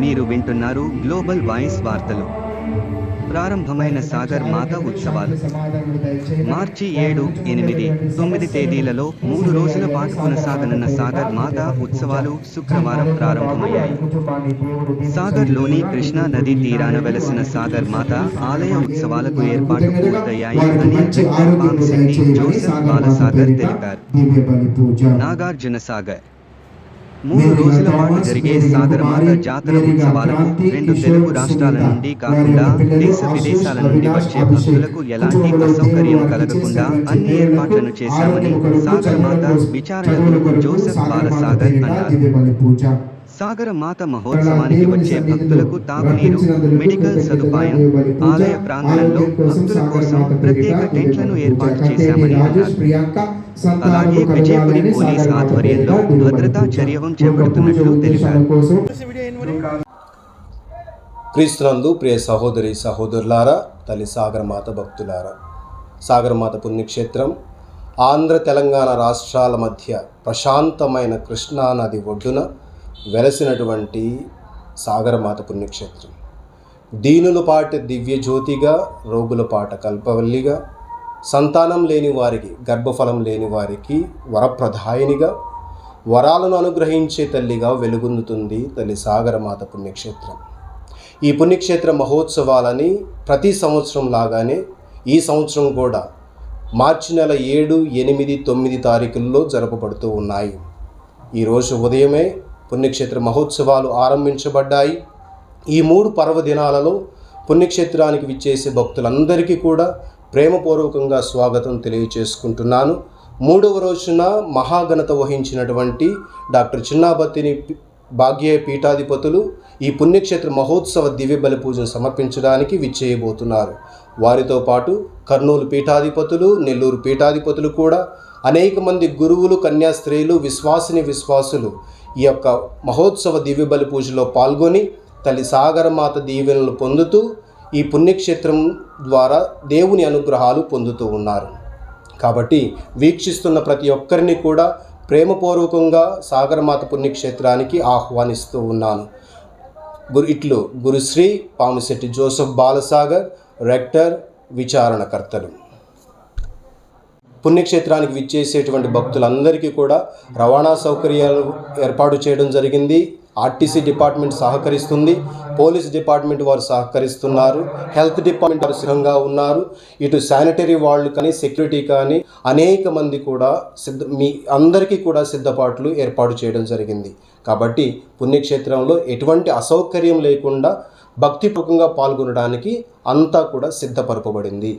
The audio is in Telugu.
మీరు వింటున్నారు గ్లోబల్ వాయిస్ వార్తలు. ప్రారంభమైన సాగర్ మాత ఉత్సవాలు. మార్చి ఏడు ఎనిమిది తొమ్మిది తేదీలలో మూడు రోజుల పాటు కొనసాగనున్న సాగర్ మాత ఉత్సవాలు శుక్రవారం ప్రారంభమయ్యాయి. సాగర్లోని కృష్ణా నదీ తీరాన వెలసిన సాగర్ మాత ఆలయ ఉత్సవాలకు ఏర్పాటు పూర్తయ్యాయి అని జోసెఫ్ బాలసాగర్ తెలిపారు. నాగార్జున సాగర్ మూడు రోజుల పాటు జరిగే సాగరమాత జాతర ఉత్సవాలకు రెండు తెలుగు రాష్ట్రాల నుండి కాకుండా దేశ విదేశాల నుండి వచ్చే భక్తులకు ఎలాంటి అసౌకర్యం కలగకుండా అన్ని ఏర్పాట్లను చేశామని సాగరమాత విచారణ గురువు జోసెఫ్ బాలసాగర్ అన్నారు. సాగర మాత మహోత్సవానికి వచ్చే భక్తులకు తాగునీరు మెడికల్ సదుపాయం ఆలయ ప్రాంగణంలో భక్తుల కోసం ప్రత్యేక టెంట్లను ఏర్పాటు చేశామని అలాగే విజయపురి పోలీస్ ఆధ్వర్యంలో భద్రతా చర్యవం చేపడుతున్నట్లు తెలిపారు. క్రీస్తునందు ప్రియ సహోదరి సహోదరులారా తల్లి సాగరమాత భక్తులారా సాగరమాత పుణ్యక్షేత్రం ఆంధ్ర తెలంగాణ రాష్ట్రాల మధ్య ప్రశాంతమైన కృష్ణా నది ఒడ్డున వెలసినటువంటి సాగరమాత పుణ్యక్షేత్రం. దీనుల పాట దివ్య రోగుల పాట కల్పవల్లిగా సంతానం లేని వారికి గర్భఫలం లేని వారికి వరప్రధాయినిగా వరాలను అనుగ్రహించే తల్లిగా వెలుగొందుతుంది తల్లి సాగరమాత పుణ్యక్షేత్రం. ఈ పుణ్యక్షేత్ర మహోత్సవాలని ప్రతి సంవత్సరం లాగానే ఈ సంవత్సరం కూడా మార్చి నెల ఏడు ఎనిమిది తొమ్మిది తారీఖుల్లో జరపబడుతూ ఉన్నాయి. ఈరోజు ఉదయమే పుణ్యక్షేత్ర మహోత్సవాలు ఆరంభించబడ్డాయి. ఈ మూడు పర్వదినాలలో పుణ్యక్షేత్రానికి విచ్చేసే భక్తులందరికీ కూడా ప్రేమపూర్వకంగా స్వాగతం తెలియచేసుకుంటున్నాను. మూడవ రోజున మహాఘనత వహించినటువంటి డాక్టర్ చిన్నాబత్తిని భాగ్య పీఠాధిపతులు ఈ పుణ్యక్షేత్ర మహోత్సవ దివ్య బలి పూజను సమర్పించడానికి విచ్చేయబోతున్నారు. వారితో పాటు కర్నూలు పీఠాధిపతులు నెల్లూరు పీఠాధిపతులు కూడా అనేక మంది గురువులు కన్యాస్త్రీలు విశ్వాసిని విశ్వాసులు ఈ యొక్క మహోత్సవ దివ్య బలి పూజలో పాల్గొని తల్లి సాగరమాత దీవెనలు పొందుతూ ఈ పుణ్యక్షేత్రం ద్వారా దేవుని అనుగ్రహాలు పొందుతూ ఉన్నారు. కాబట్టి వీక్షిస్తున్న ప్రతి ఒక్కరిని కూడా ప్రేమపూర్వకంగా సాగరమాత పుణ్యక్షేత్రానికి ఆహ్వానిస్తూ ఉన్నాను. గురు ఇట్లు గురుశ్రీ పామిశెట్టి జోసఫ్ బాలసాగర్ రెక్టర్ విచారణకర్తలు. పుణ్యక్షేత్రానికి విచ్చేసేటువంటి భక్తులందరికీ కూడా రవాణా సౌకర్యాలు ఏర్పాటు చేయడం జరిగింది. ఆర్టీసీ డిపార్ట్మెంట్ సహకరిస్తుంది. పోలీస్ డిపార్ట్మెంట్ వారు సహకరిస్తున్నారు. హెల్త్ డిపార్ట్మెంట్ వారు సిద్ధంగా ఉన్నారు. ఇటు శానిటరీ వాళ్ళు కానీ సెక్యూరిటీ కానీ అనేక మంది కూడా సిద్ధ మీ అందరికీ కూడా సిద్ధపాట్లు ఏర్పాటు చేయడం జరిగింది. కాబట్టి పుణ్యక్షేత్రంలో ఎటువంటి అసౌకర్యం లేకుండా భక్తిపూర్వకంగా పాల్గొనడానికి అంతా కూడా సిద్ధపరపబడింది.